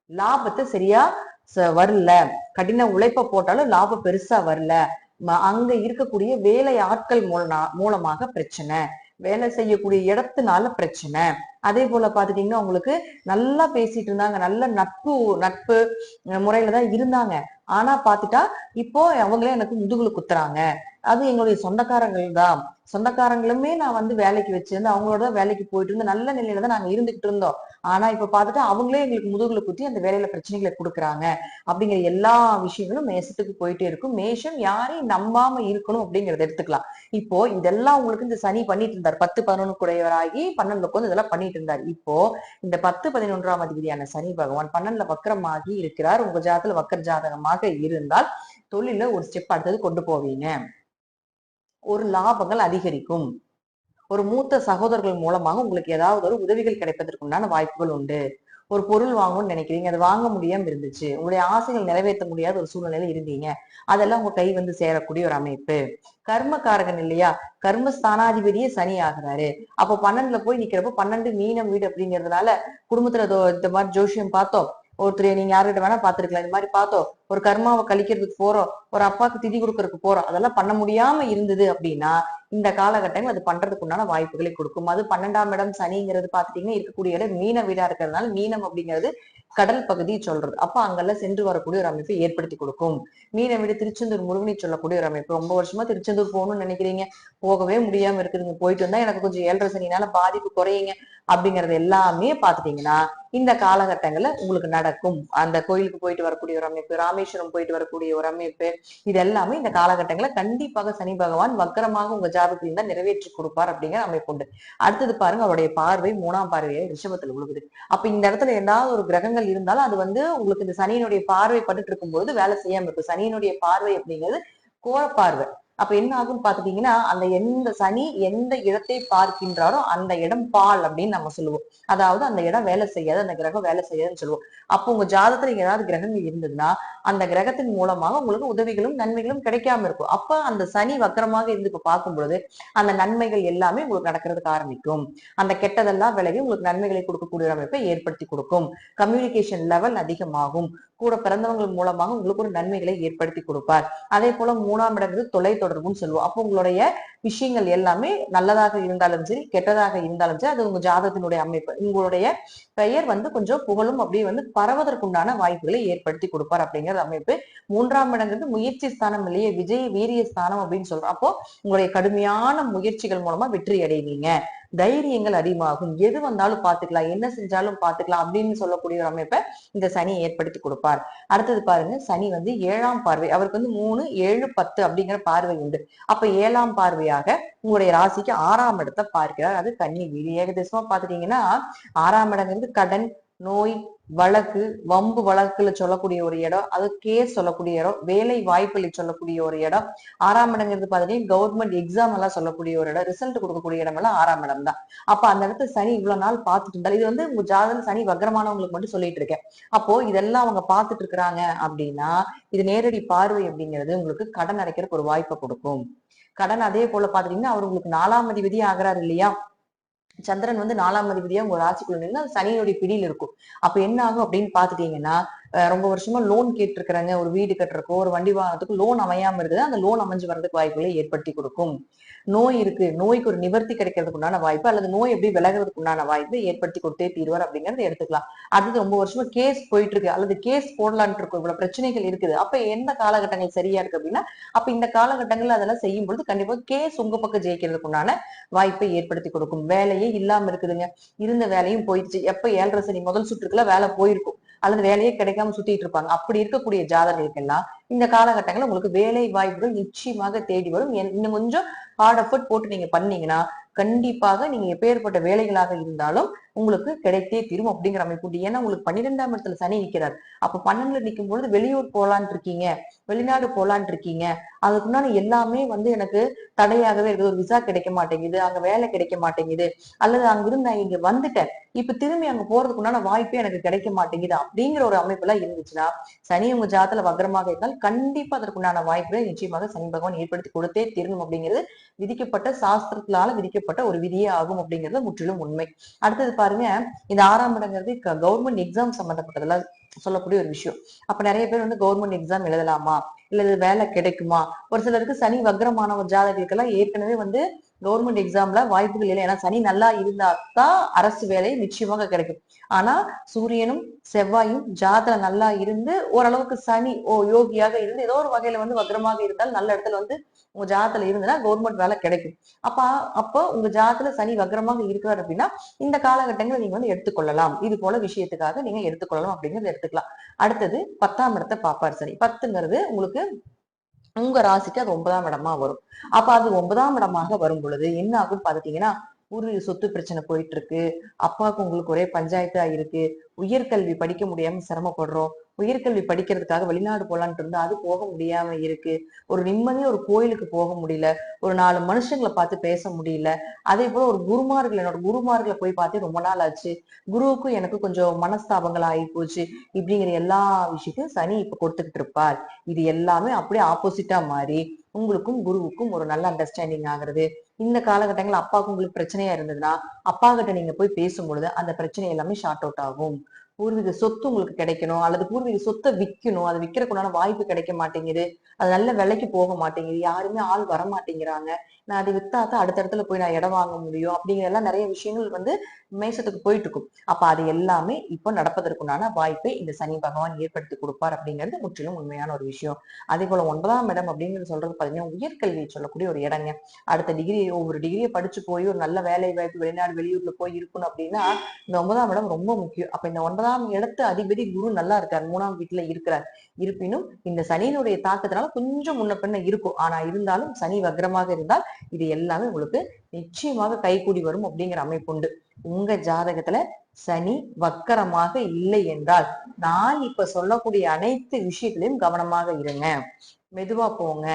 லாபத்தை சரியா ச- வரல. கடின உழைப்ப போட்டாலும் லாபம் பெருசா வரல. அங்க இருக்கக்கூடிய வேலை ஆட்கள் மூலமா மூலமாக பிரச்சனை. வேலை செய்யக்கூடிய இடத்துனால பிரச்சனை. அதே போல பாத்துட்டீங்கன்னா உங்களுக்கு நல்லா பேசிட்டு இருந்தாங்க. நல்ல நட்பு நட்பு முறையில தான் இருந்தாங்க. ஆனா பாத்துட்டா இப்போ அவங்களே எனக்கு முதுகுல குத்துறாங்க. அது எங்களுடைய சொந்தக்காரங்கள் தான். சொந்தக்காரங்களுமே நான் வந்து வேலைக்கு வச்சிருந்து அவங்களோட வேலைக்கு போயிட்டு இருந்து நல்ல நிலையில தான் நாங்க இருந்துகிட்டு இருந்தோம். ஆனா இப்ப பாத்துட்டு அவங்களே எங்களுக்கு முதுகுல குத்தி அந்த வேலையில பிரச்சனைகளை கொடுக்குறாங்க. அப்படிங்கிற எல்லா விஷயங்களும் மேசத்துக்கு போயிட்டே இருக்கும். மேஷம் யாரையும் நம்பாம இருக்கணும் அப்படிங்கறத எடுத்துக்கலாம். இப்போ இதெல்லாம் உங்களுக்கு இந்த சனி பண்ணிட்டு இருந்தார். பத்து பதினொன்னு குடையவராகி பன்னெண்டு இதெல்லாம் பண்ணிட்டு இருந்தார் இப்போ இந்த பத்து பதினொன்றாம் அதிபதியான சனி பகவான் பன்னெண்டுல வக்கரமாகி இருக்கிறார். உங்க ஜாதத்துல வக்கர ஜாதகமாக இருந்தால் தொழில ஒரு ஸ்டெப் அடுத்தது கொண்டு போவீங்க. ஒரு லாபங்கள் அதிகரிக்கும். ஒரு மூத்த சகோதரர்கள் மூலமாக உங்களுக்கு ஏதாவது ஒரு உதவிகள் கிடைப்பதற்கு உண்டான வாய்ப்புகள் உண்டு. ஒரு பொருள் வாங்கணும்னு நினைக்கிறீங்க. அது வாங்க முடியாம இருந்துச்சு. உங்களுடைய ஆசைகள் நிறைவேற்ற முடியாத ஒரு சூழ்நிலையில இருந்தீங்க. அதெல்லாம் உங்க கை வந்து சேரக்கூடிய ஒரு அமைப்பு. கர்மகாரகன் இல்லையா? கர்ம ஸ்தானாதிபதியே சனி ஆகுறாரு. அப்போ பன்னெண்டுல போய் நிக்கிறப்போ பன்னெண்டு மீனம் வீடு அப்படிங்கறதுனால குடும்பத்துல இந்த மாதிரி ஜோஷியம் பார்த்தோம். ஒருத்தர் நீங்க யாருகிட்ட வேணா பாத்துருக்கலாம் இந்த மாதிரி பார்த்தோம். ஒரு கர்மாவை கழிக்கிறதுக்கு போறோம் ஒரு அப்பாவுக்கு திதி கொடுக்கறதுக்கு போறோம் அதெல்லாம் பண்ண முடியாம இருந்தது அப்படின்னா இந்த காலகட்டம் அது பண்றதுக்கு உண்டான வாய்ப்புகளை கொடுக்கும். அது பன்னெண்டாம் இடம் சனிங்கிறது பாத்துட்டீங்கன்னா இருக்கக்கூடிய இடம் மீன வீடா இருக்கிறதுனால மீனம் அப்படிங்கிறது கடல் பகுதி சொல்றது. அப்ப அங்கெல்லாம் சென்று வரக்கூடிய ஒரு அமைப்பை ஏற்படுத்தி கொடுக்கும். மீன வீடு திருச்செந்தூர் முருகனை சொல்லக்கூடிய ஒரு அமைப்பு. ரொம்ப வருஷமா திருச்செந்தூர் போகணும்னு நினைக்கிறீங்க. போகவே முடியாம இருக்குதுங்க. போயிட்டு வந்தா எனக்கு கொஞ்சம் ஏழரை சனினால பாதிப்பு குறையுங்க அப்படிங்கறது எல்லாமே பாத்துட்டீங்கன்னா இந்த காலகட்டங்கள்ல உங்களுக்கு நடக்கும். அந்த கோயிலுக்கு போயிட்டு வரக்கூடிய ஒரு அமைப்பு. ராமே ராமேஸ்வரம் போயிட்டு வரக்கூடிய ஒரு அமைப்பு. இது எல்லாமே இந்த காலகட்டங்களில் கண்டிப்பாக சனி பகவான் வக்கரமாக உங்க ஜாதகத்தில் இருந்தா நிறைவேற்றி கொடுப்பார் அப்படிங்கிற அமைப்பு உண்டு. அடுத்தது பாருங்க அவருடைய பார்வை மூணாம் பார்வையை ரிஷபத்தில் உழுகுது அப்ப இந்த இடத்துல ஏதாவது ஒரு கிரகங்கள் இருந்தாலும் அது வந்து உங்களுக்கு இந்த சனியினுடைய பார்வை பட்டுட்டு இருக்கும்போது வேலை செய்யாம இருக்கும். சனியினுடைய பார்வை அப்படிங்கிறது கோர பார்வை அப்ப என்ன ஆகும்னு பாத்துட்டீங்கன்னா அந்த எந்த சனி எந்த இடத்தை பார்க்கின்றாரோ அந்த இடம் பால் அப்படின்னு நம்ம சொல்லுவோம். அதாவது அந்த இடம் வேலை செய்யாது அந்த கிரகம் வேலை செய்யாதுன்னு சொல்லுவோம். அப்போ உங்க ஜாதகத்துல ஏதாவது கிரகங்கள் இருந்ததுன்னா அந்த கிரகத்தின் மூலமாக உங்களுக்கு உதவிகளும் நன்மைகளும் கிடைக்காம இருக்கும். அப்ப அந்த சனி வக்கரமாக இருந்து இப்ப பார்க்கும் பொழுது அந்த நன்மைகள் எல்லாமே உங்களுக்கு நடக்கிறதுக்கு ஆரம்பிக்கும். அந்த கெட்டதெல்லாம் விலகி உங்களுக்கு நன்மைகளை கொடுக்கக்கூடிய அமைப்பை ஏற்படுத்தி கொடுக்கும். கம்யூனிகேஷன் லெவல் அதிகமாகும். கூட பிறந்தவங்கள் மூலமாக உங்களுக்கு ஒரு நன்மைகளை ஏற்படுத்தி கொடுப்பார். அதே போல மூணாம் இடங்கிறது தொலை தொடர்புன்னு சொல்லுவோம். அப்போ உங்களுடைய விஷயங்கள் எல்லாமே நல்லதாக இருந்தாலும் சரி கெட்டதாக இருந்தாலும் சரி அது உங்க ஜாதகத்தினுடைய அமைப்பு. உங்களுடைய பெயர் வந்து கொஞ்சம் புகழும் அப்படியே வந்து பரவதற்குண்டான வாய்ப்புகளை ஏற்படுத்தி கொடுப்பார் அப்படிங்கிற அமைப்பு. மூன்றாம் இடங்கிறது முயற்சி ஸ்தானம் இல்லையே விஜய் வீரிய ஸ்தானம் அப்படின்னு சொல்றோம். அப்போ உங்களுடைய கடுமையான முயற்சிகள் மூலமா வெற்றி அடைவீங்க. தைரியங்கள் அதிகமாகும். எது வந்தாலும் பாத்துக்கலாம் என்ன செஞ்சாலும் பாத்துக்கலாம் அப்படின்னு சொல்லக்கூடிய ஒரு அமைப்பை இந்த சனி ஏற்படுத்தி கொடுப்பார். அடுத்தது பாருங்க சனி வந்து ஏழாம் பார்வை. அவருக்கு வந்து மூணு ஏழு பத்து அப்படிங்கிற பார்வை உண்டு. அப்ப ஏழாம் பார்வையாக உங்களுடைய ராசிக்கு ஆறாம் இடத்தை பார்க்கிறார். அது கன்னி வீடு. ஏகதேசமா பாத்துட்டீங்கன்னா ஆறாம் இடங்கிறது கடன் நோய் வழக்கு வம்பு வழக்குல சொல்லக்கூடிய ஒரு இடம் அது கேஸ் சொல்லக்கூடிய இடம் வேலை வாய்ப்புல சொல்லக்கூடிய ஒரு இடம் ஆறாம் இடங்கிறது பாத்தீங்கன்னா கவர்மெண்ட் எக்ஸாம் எல்லாம் சொல்லக்கூடிய ஒரு இடம் ரிசல்ட் கொடுக்கக்கூடிய இடம் எல்லாம் ஆறாம் இடம் தான் அப்ப அந்த இடத்துல சனி இவ்வளவு நாள் பார்த்துட்டு இருந்தாலும் இது வந்து உங்க ஜாதகம் சனி வக்கரமானவங்களுக்கு மட்டும் சொல்லிட்டு இருக்கேன். அப்போ இதெல்லாம் அவங்க பார்த்துட்டு இருக்கிறாங்க அப்படின்னா இது நேரடி பார்வை அப்படிங்கிறது உங்களுக்கு கடன் அடைக்கிறதுக்கு ஒரு வாய்ப்பை கொடுக்கும். கடன் அதே போல பாத்தீங்கன்னா அவர் உங்களுக்கு நாலாம் அதிபதி ஆகிறாரு இல்லையா? சந்திரன் வந்து நாலாம் அதிபதியா உங்க ராசிக்குள்ள நின்று அது சனியினுடைய பிடியில் இருக்கும். அப்ப என்ன ஆகும் அப்படின்னு பாத்துட்டீங்கன்னா ரொம்ப வருஷமா லோன் கேட்டிருக்கிறாங்க. ஒரு வீடு கட்டுறக்கோ ஒரு வண்டி வாங்குறதுக்கு லோன் அமையாம இருக்குது அந்த லோன் அமைஞ்சு வர்றதுக்கு வாய்ப்புகளை ஏற்படுத்தி கொடுக்கும். நோய் இருக்கு. நோய்க்கு ஒரு நிவர்த்தி கிடைக்கிறதுக்கு உண்டான வாய்ப்பு அல்லது நோய் எப்படி விலகிறதுக்கு உண்டான வாய்ப்பு ஏற்படுத்தி கொடுத்தே தீர்வார் அப்படிங்கறத எடுத்துக்கலாம். அடுத்து ரொம்ப வருஷமா கேஸ் போயிட்டு இருக்கு அல்லது கேஸ் போடலான்ட்டு இருக்கும். இவ்வளவு பிரச்சனைகள் இருக்குது. அப்ப எந்த காலகட்டங்கள் சரியா இருக்கு அப்படின்னா அப்ப இந்த காலகட்டங்கள்ல அதெல்லாம் செய்யும் பொழுது கண்டிப்பா கேஸ் உங்க பக்கம் ஜெயிக்கிறதுக்கு உண்டான வாய்ப்பை ஏற்படுத்தி கொடுக்கும். வேலையே இல்லாம இருக்குதுங்க. இருந்த வேலையும் போயிடுச்சு. எப்ப ஏழரை சனி முதல் சுற்றுக்குள்ள வேலை போயிருக்கும். அல்லது வேலையே கிடைக்காம சுத்திட்டு இருப்பாங்க. அப்படி இருக்கக்கூடிய ஜாதகர்களுக்கு எல்லாம் இந்த காலகட்டங்களில் உங்களுக்கு வேலை வாய்ப்புகள் நிச்சயமாக தேடி வரும். என்- இன்னும் கொஞ்சம் ஹார்ட் எஃபர்ட் போட்டு நீங்க பண்ணீங்கன்னா கண்டிப்பாக நீங்க எப்பேற்பட்ட வேலைகளாக இருந்தாலும் உங்களுக்கு கிடைத்தே தீரும் அப்படிங்கிற அமைப்பு உண்டு. ஏன்னா உங்களுக்கு பன்னிரெண்டாம் இடத்துல சனி நிற்கிறார் அப்ப பன்னெண்டுல நிற்கும் பொழுது வெளியூர் போலான் இருக்கீங்க வெளிநாடு போலான் இருக்கீங்க. அதுக்குண்டான எல்லாமே வந்து எனக்கு தடையாகவே இருக்குது. ஒரு விசா கிடைக்க மாட்டேங்குது அங்க வேலை கிடைக்க மாட்டேங்குது அல்லது அங்கிருந்து நான் இங்க வந்துட்டேன் இப்ப திரும்பி அங்க போறதுக்குண்டான வாய்ப்பே எனக்கு கிடைக்க மாட்டேங்குது அப்படிங்கிற ஒரு அமைப்பு எல்லாம் இருந்துச்சுன்னா சனி உங்க ஜாதத்துல வக்கரமாக இருந்தால் கண்டிப்பா அதற்குண்டான வாய்ப்புகளை நிச்சயமாக சனி பகவான் ஏற்படுத்தி கொடுத்தே தீரணும் அப்படிங்கிறது விதிக்கப்பட்ட சாஸ்திரத்தினால விதிக்கப்பட்ட ஒரு விதியே ஆகும் அப்படிங்கிறது முற்றிலும் உண்மை. அடுத்தது பாருங்க இந்த ஆறாம் இடங்கிறது கவர்மெண்ட் எக்ஸாம் சம்பந்தப்பட்டதெல்லாம் சொல்லக்கூடிய ஒரு விஷயம். அப்ப நிறைய பேர் வந்து கவர்மெண்ட் எக்ஸாம் எழுதலாமா? இல்ல இது வேலை கிடைக்குமா? ஒரு சிலருக்கு சனி வக்ரமான ஒரு ஏற்கனவே வந்து கவர்மெண்ட் எக்ஸாம்ல வாய்ப்புகள் இல்லை. ஏன்னா சனி நல்லா இருந்தா தான் அரசு வேலை நிச்சயமாக கிடைக்கும். ஆனா சூரியனும் செவ்வாயும் ஜாதல நல்லா இருந்து ஓரளவுக்கு சனி ஓ யோகியாக இருந்து ஏதோ ஒரு வகையில வந்து வக்ரமாக இருந்தால் நல்ல இடத்துல வந்து உங்க ஜாதத்துல இருந்ததுன்னா கவர்மெண்ட் வேலை கிடைக்கும். அப்ப அப்போ உங்க ஜாதத்துல சனி வக்ரமாக இருக்கிறார் அப்படின்னா இந்த காலகட்டங்களை நீங்க வந்து எடுத்துக்கொள்ளலாம். இது போல விஷயத்துக்காக நீங்க எடுத்துக்கொள்ளலாம் அப்படிங்கறத எடுத்துக்கலாம். அடுத்தது பத்தாம் இடத்தை பாப்பார் சனி. பத்துங்கிறது உங்களுக்கு உங்க ராசிக்கு அது ஒன்பதாம் இடமா வரும். அப்ப அது ஒன்பதாம் இடமாக வரும் பொழுது என்ன ஆகும் பாத்துட்டீங்கன்னா ஒரு சொத்து பிரச்சனை போயிட்டு இருக்கு. அப்பாவுக்கு உங்களுக்கு ஒரே பஞ்சாயத்தா இருக்கு. உயர்கல்வி படிக்க முடியாம சிரமப்படுறோம். உயர்கல்வி படிக்கிறதுக்காக வெளிநாடு போலான்ட்டு இருந்தா அது போக முடியாம இருக்கு. ஒரு நிம்மதியா ஒரு கோயிலுக்கு போக முடியல. ஒரு நாலு மனுஷங்களை பார்த்து பேச முடியல. அதே போல ஒரு குருமார்கள் என்னோட குருமார்களை போய் பார்த்து ரொம்ப நாள் ஆச்சு. குருவுக்கும் எனக்கு கொஞ்சம் மனஸ்தாபங்கள் ஆகி போச்சு. இப்படிங்கிற எல்லா விஷயத்தையும் சனி இப்ப கொடுத்துக்கிட்டு இருப்பார். இது எல்லாமே அப்படியே ஆப்போசிட்டா மாறி உங்களுக்கும் குருவுக்கும் ஒரு நல்ல அண்டர்ஸ்டாண்டிங் ஆகுறது. இந்த காலகட்டங்கள்ல அப்பாவுக்கு உங்களுக்கு பிரச்சனையா இருந்ததுன்னா அப்பா கிட்ட நீங்க போய் பேசும்பொழுது அந்த பிரச்சனை எல்லாமே ஷார்ட் அவுட் ஆகும். பூர்வீக சொத்து உங்களுக்கு கிடைக்கணும் அல்லது பூர்வீக சொத்தை விற்கணும் அதை விற்கிறக்குண்டான வாய்ப்பு கிடைக்க மாட்டேங்குது. அது நல்ல விலைக்கு போக மாட்டேங்குது. யாருமே ஆள் வர மாட்டேங்கிறாங்க. நான் அதை வித்தா தான் அடுத்த இடத்துல போய் நான் இடம் வாங்க முடியும். அப்படிங்கிற எல்லாம் நிறைய விஷயங்கள் வந்து மேசத்துக்கு போயிட்டு இருக்கும் அப்ப அது எல்லாமே இப்போ நடப்பதற்குண்டான வாய்ப்பை இந்த சனி பகவான் ஏற்படுத்தி கொடுப்பார் அப்படிங்கிறது முற்றிலும் உண்மையான ஒரு விஷயம். அதே போல ஒன்பதாம் இடம் அப்படிங்கிறது சொல்றது பாத்தீங்கன்னா உயர்கல்வி சொல்லக்கூடிய ஒரு இடங்க. அடுத்த டிகிரி ஒவ்வொரு டிகிரியை படிச்சு போய் ஒரு நல்ல வேலை வாய்ப்பு வெளிநாடு வெளியூர்ல போய் இருக்கணும் அப்படின்னா இந்த ஒன்பதாம் இடம் ரொம்ப முக்கியம். அப்ப இந்த ஒன்பதாம் ஒன்பதாம் இடத்து அதிபதி குரு நல்லா இருக்கார். மூணாம் வீட்டுல இருக்கிறார். இருப்பினும் இந்த சனியினுடைய தாக்கத்தினால கொஞ்சம் முன்ன பின்ன இருக்கும். ஆனா இருந்தாலும் சனி வக்ரமாக இருந்தால் இது எல்லாமே உங்களுக்கு நிச்சயமாக கைகூடி வரும் அப்படிங்கிற அமைப்பு உண்டு. உங்க ஜாதகத்துல சனி வக்கரமாக இல்லை என்றால் நான் இப்ப சொல்லக்கூடிய அனைத்து விஷயத்திலையும் கவனமாக இருங்க. மெதுவா போங்க.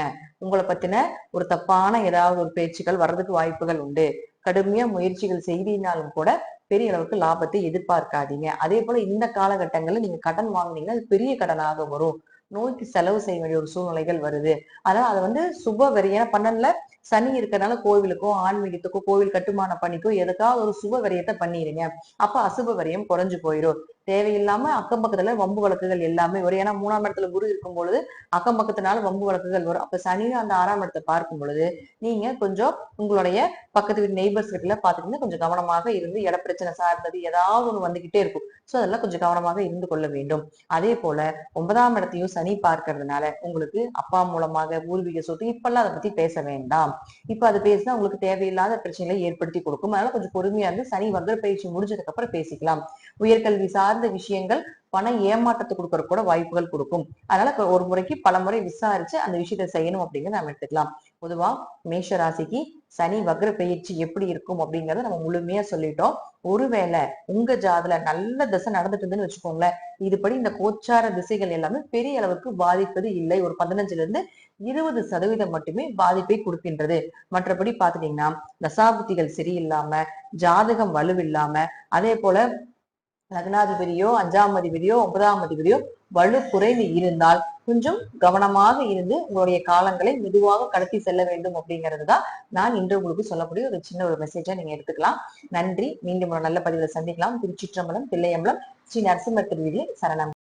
உங்களை பத்தின ஒரு தப்பான ஏதாவது ஒரு பேச்சுக்கள் வர்றதுக்கு வாய்ப்புகள் உண்டு. கடுமையா முயற்சிகள் செய்தினாலும் கூட பெரிய அளவுக்கு லாபத்தை எதிர்பார்க்காதீங்க. அதே போல இந்த காலகட்டங்கள்ல நீங்க கடன் வாங்குனீங்கன்னா அது பெரிய கடனாக வரும். நோய்க்கு செலவு செய்ய வேண்டிய ஒரு சூழ்நிலைகள் வருது. அதனால அதை வந்து சுப வரி ஏன்னா பன்னெண்டுல சனி இருக்கிறதுனால கோவிலுக்கோ ஆன்மீகத்துக்கோ கோவில் கட்டுமான பணிக்கோ எதுக்காவது ஒரு சுப வரியத்தை பண்ணிடுங்க அப்ப அசுப வரியம் குறைஞ்சு போயிடும் தேவையில்லாம அக்கம் பக்கத்துல வம்பு வழக்குகள் எல்லாமே வரும். ஏன்னா மூணாம் இடத்துல குரு இருக்கும் பொழுது அக்கம் பக்கத்தினால வம்பு வழக்குகள் வரும். அப்ப சனியும் அந்த ஆறாம் இடத்தை பார்க்கும் பொழுது நீங்க கொஞ்சம் உங்களுடைய பக்கத்து வீட்டு நெய்பர்ஸ் கிட்ட பாத்துக்கிட்டு கொஞ்சம் கவனமாக இருந்து இட பிரச்சனை சார்ந்தது ஏதாவது ஒண்ணு வந்துகிட்டே இருக்கும். சோ அதெல்லாம் கொஞ்சம் கவனமாக இருந்து கொள்ள வேண்டும். அதே போல ஒன்பதாம் இடத்தையும் சனி பார்க்கறதுனால உங்களுக்கு அப்பா மூலமாக பூர்வீக சொத்து இப்பெல்லாம் அதை பத்தி பேச வேண்டாம். இப்ப அது பேசினா உங்களுக்கு தேவையில்லாத பிரச்சனைகளை ஏற்படுத்தி கொடுக்கும். அதனால கொஞ்சம் பொறுமையா இருந்து சனி வக்ர பயிற்சி முடிஞ்சதுக்கு அப்புறம் பேசிக்கலாம். உயர்கல்வி சார்ந்த விஷயங்கள் பண ஏமாற்றத்தை கொடுக்கற கூட வாய்ப்புகள் கொடுக்கும். அதனால ஒரு முறைக்கு பல முறை விசாரிச்சு அந்த விஷயத்தை செய்யணும் அப்படிங்கிறத நம்ம எடுத்துக்கலாம். பொதுவா மேஷ ராசிக்கு சனி வக்ர பயிற்சி எப்படி இருக்கும் அப்படிங்கறத நம்ம முழுமையா சொல்லிட்டோம். ஒருவேளை உங்க ஜாதுல நல்ல திசை நடந்துட்டு இருந்துன்னு வச்சுக்கோங்களேன். இதுபடி இந்த கோச்சார திசைகள் எல்லாமே பெரிய அளவுக்கு பாதிப்பது இல்லை. ஒரு பதினஞ்சுல இருந்து இருபது சதவீதம் மட்டுமே பாதிப்பை கொடுக்கின்றது. மற்றபடி பாத்துட்டீங்கன்னா தசாபுத்திகள் சரியில்லாம ஜாதகம் வலுவில்லாம அதே போல லக்னாதிபதியோ அஞ்சாம் அதிபதியோ ஒன்பதாம் அதிபதியோ வலு குறைவு இருந்தால் கொஞ்சம் கவனமாக இருந்து உங்களுடைய காலங்களை மெதுவாக கடத்தி செல்ல வேண்டும் அப்படிங்கிறது தான் நான் இன்று உங்களுக்கு சொல்லக்கூடிய ஒரு சின்ன ஒரு மெசேஜா நீங்க எடுத்துக்கலாம். நன்றி. மீண்டும் ஒரு நல்ல பதிவில் சந்திக்கலாம். திருச்சிற்றம்பலம் தில்லையம்பலம் ஸ்ரீ நரசிம்ம திருவிதி சரணம்.